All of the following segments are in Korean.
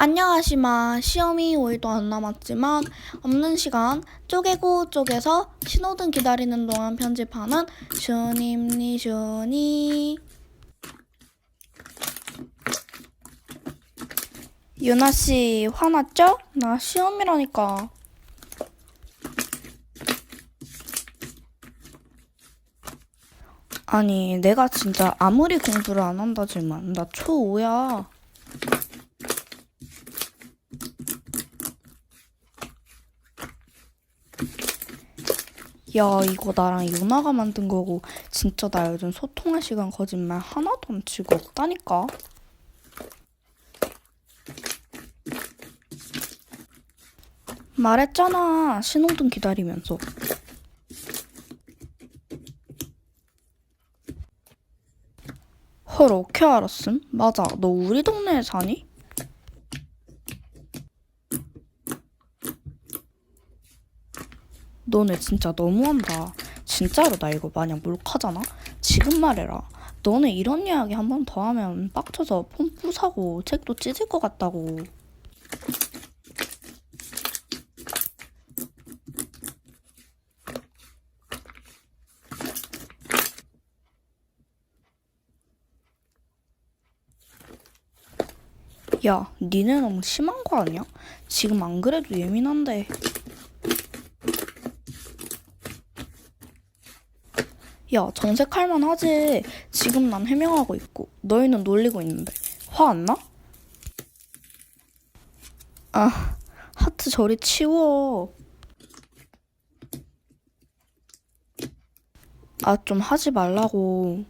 안녕하시마. 시험이 5일도 안 남았지만 없는 시간 쪼개고 쪼개서 신호등 기다리는 동안 편집하는 슈님니 슈니. 유나 씨 화났죠? 나 시험이라니까. 아니, 내가 진짜 아무리 공부를 안 한다지만 나 초5야. 야, 이거 나랑 유나가 만든 거고 진짜 나 요즘 소통할 시간 거짓말 하나도 안 치고 없다니까. 말했잖아. 신호등 기다리면서. 헐, 어떻게 알았음? 맞아. 너 우리 동네에 사니? 너네 진짜 너무한다. 진짜로 나 이거 마냥 몰카잖아? 지금 말해라. 너네 이런 이야기 한 번 더 하면 빡쳐서 폰 부사고 책도 찢을 것 같다고. 야, 니네 너무 심한 거 아니야? 지금 안 그래도 예민한데. 야, 정색할 만 하지. 지금 난 해명하고 있고, 너희는 놀리고 있는데. 화 안 나? 아, 하트 저리 치워. 아, 좀 하지 말라고.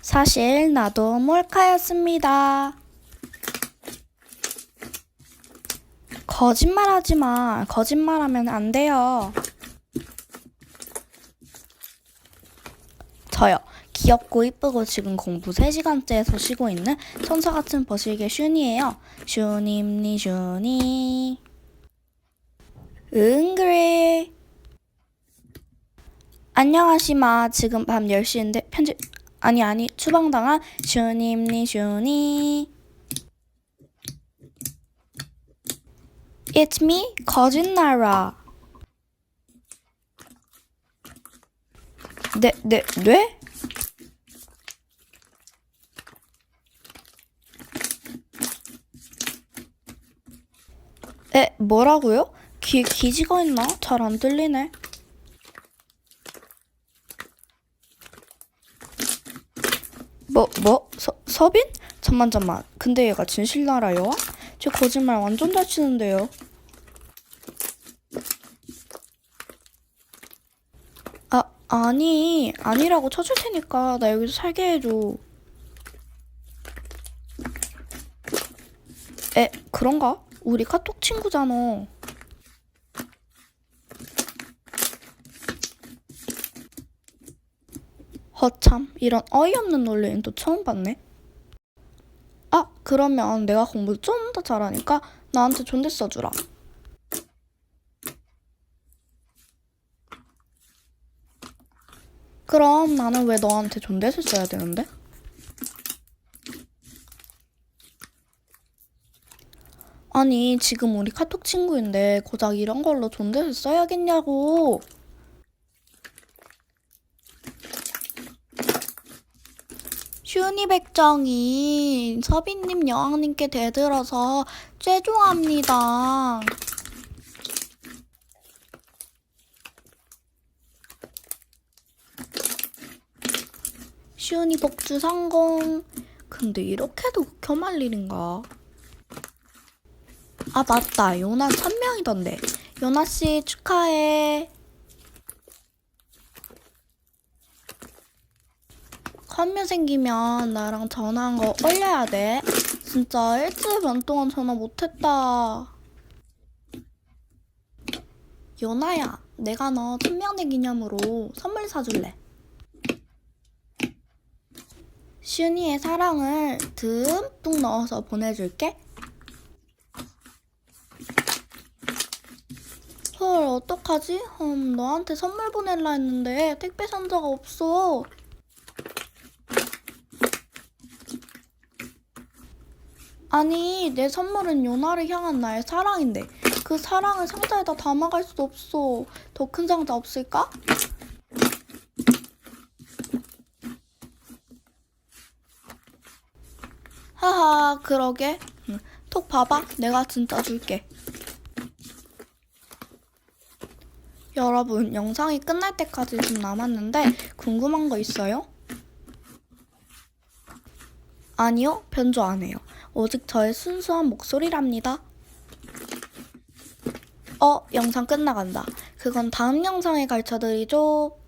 사실 나도 몰카였습니다. 거짓말하지 마. 거짓말하면 안 돼요. 저요. 귀엽고 이쁘고 지금 공부 3시간째 해서 쉬고 있는 천사 같은 버실개 슌이에요. 슌임니 슌이. 응 그래. 안녕하시마. 지금 밤 10시인데 편집 아니 아니 추방당한 슈님니 슈니 It's me 거짓나라 네, 네, 네? 에, 뭐라고요? 귀, 기지가 있나? 잘 안 들리네. 뭐, 뭐? 서, 서빈? 잠만, 잠만. 근데 얘가 진실나라 여왕? 제 거짓말 완전 잘 치는데요. 아, 아니. 아니라고 쳐줄 테니까 나 여기서 살게 해줘. 에, 그런가? 우리 카톡 친구잖아. 허참, 이런 어이없는 논리는 또 처음 봤네. 아, 그러면 내가 공부 좀 더 잘하니까 나한테 존댓 써주라. 그럼 나는 왜 너한테 존댓을 써야 되는데? 아니, 지금 우리 카톡 친구인데 고작 이런 걸로 존댓을 써야겠냐고. 슈니 백정이 서빈님 여왕님께 대들어서 죄송합니다. 슈니 복주 성공. 근데 이렇게도 극혐할 일인가? 아 맞다. 요나 천명이던데. 요나 씨 축하해. 컨뮤 생기면 나랑 전화한 거 올려야 돼. 진짜 일주일 반 동안 전화 못했다. 연아야, 내가 너 천명대 기념으로 선물 사줄래. 슈니의 사랑을 듬뿍 넣어서 보내줄게. 헐, 어떡하지? 음, 너한테 선물 보낼라 했는데 택배 산자가 없어. 아니, 내 선물은 요나를 향한 나의 사랑인데 그 사랑을 상자에다 담아갈 수 없어. 더 큰 상자 없을까? 하하, 그러게. 응, 톡 봐봐. 내가 진짜 줄게. 여러분, 영상이 끝날 때까지 좀 남았는데 궁금한 거 있어요? 아니요, 변조 안 해요. 오직 저의 순수한 목소리랍니다. 어, 영상 끝나간다. 그건 다음 영상에 가르쳐드리죠.